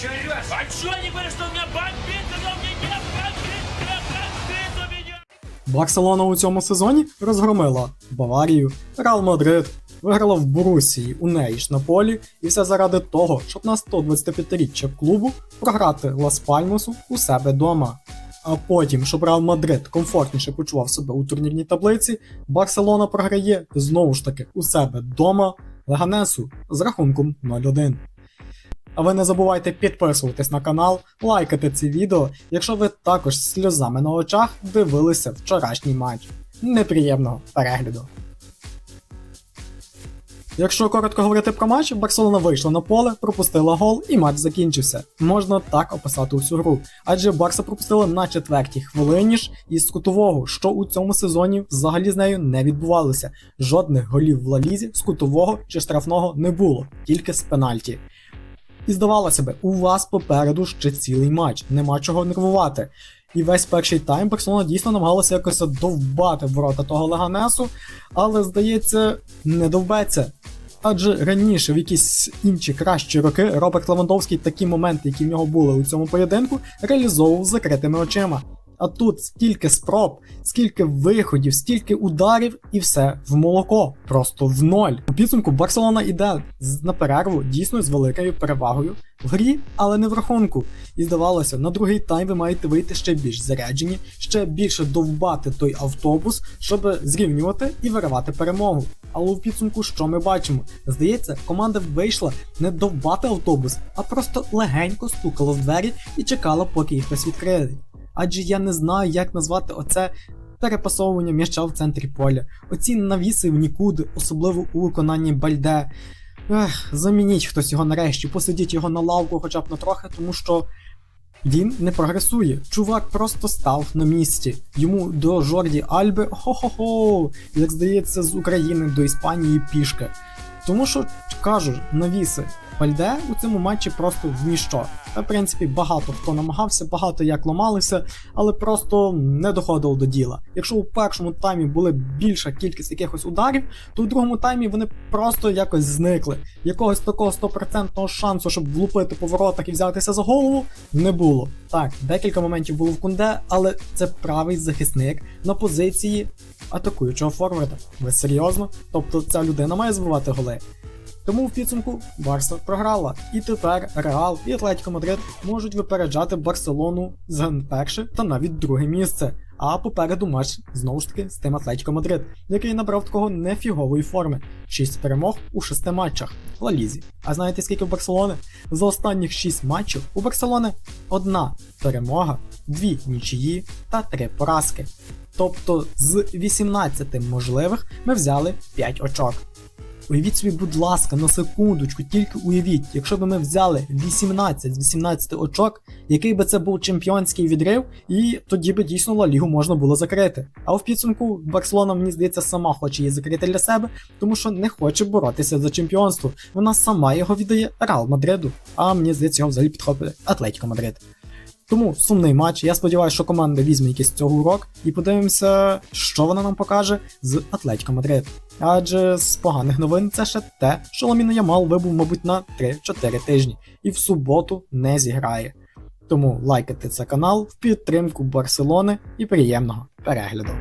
че орешь? А чё они говорят, что у меня бомбит, когда у меня не бомбит, бомбит у меня? Барселона у цьому сезоні розгромила Баварію, Реал Мадрид, виграла в Борусії у неї ж на полі, і все заради того, щоб на 125-річчя клубу програти Лас Пальмасу у себе дома. А потім, щоб Реал Мадрид комфортніше почував себе у турнірній таблиці, Барселона програє знову ж таки у себе дома Леганесу з рахунком 0-1. А ви не забувайте підписуватись на канал, лайкати ці відео, якщо ви також з сльозами на очах дивилися вчорашній матч. Неприємного перегляду. Якщо коротко говорити про матч, Барселона вийшла на поле, пропустила гол і матч закінчився. Можна так описати усю гру, адже Барса пропустила на четвертій хвилині ж із кутового, що у цьому сезоні взагалі з нею не відбувалося. Жодних голів в Лалізі з кутового чи штрафного не було, тільки з пенальті. І здавалося би, у вас попереду ще цілий матч, нема чого нервувати. І весь перший тайм Барселона дійсно намагалася якось довбати ворота того Леганесу, але здається, не довбеться. Адже раніше, в якісь інші кращі роки, Роберт Левандовський такі моменти, які в нього були у цьому поєдинку, реалізовував закритими очима. А тут стільки спроб, скільки виходів, стільки ударів, і все в молоко, просто в ноль. У підсумку Барселона йде з- на перерву дійсно з великою перевагою в грі, але не в рахунку. І здавалося, на другий тайм ви маєте вийти ще більш заряджені, ще більше довбати той автобус, щоб зрівнювати і виривати перемогу. Але у підсумку, що ми бачимо? Здається, команда вийшла не довбати автобус, а просто легенько стукала в двері і чекала, поки їх хтось відкриє. Адже я не знаю, як назвати оце перепасовування м'яча в центрі поля. Оці навіси в нікуди, особливо у виконанні Бальде. Ех, замініть хтось його нарешті, посидіть його на лавку хоча б на трохи, тому що він не прогресує. Чувак просто став на місці. Йому до Жорді Альби хо-хо-хо, як здається, з України до Іспанії пішки. Тому що кажу, навіси. Пальде у цьому матчі просто в ніщо. Та, в принципі, багато хто намагався, багато як ламалися, але просто не доходило до діла. Якщо у першому таймі була більша кількість якихось ударів, то у другому таймі вони просто якось зникли. Якогось такого стопроцентного шансу, щоб влупити по воротах і взятися за голову, не було. Так, декілька моментів було в кунде, але це правий захисник на позиції атакуючого форварда. Ви серйозно? Тобто ця людина має забивати голи. Тому в підсумку Барса програла. І тепер Реал і Атлетіко Мадрид можуть випереджати Барселону за перше та навіть друге місце. А попереду матч знову ж таки з тим Атлетіко Мадрид, який набрав такого нефігової форми. 6 перемог у 6 матчах в Лізі. А знаєте скільки в Барселони? За останніх 6 матчів у Барселони одна перемога, дві нічиї та три поразки. Тобто з 18 можливих ми взяли 5 очок. Уявіть собі, будь ласка, на секундочку, тільки уявіть, якщо б ми взяли 18 з 18 очок, який би це був чемпіонський відрив, і тоді би дійсно Ла Лігу можна було закрити. А в підсумку Барселона, мені здається, сама хоче її закрити для себе, тому що не хоче боротися за чемпіонство. Вона сама його віддає Реал Мадриду, а мені здається, його взагалі підхопить Атлетіко Мадрид. Тому сумний матч. Я сподіваюся, що команда візьме якийсь цього урок і подивимося, що вона нам покаже з Атлетіко Мадрид. Адже з поганих новин це ще те, що Ламіна Ямал вибув, мабуть, на 3-4 тижні і в суботу не зіграє. Тому лайкайте цей канал в підтримку Барселони і приємного перегляду.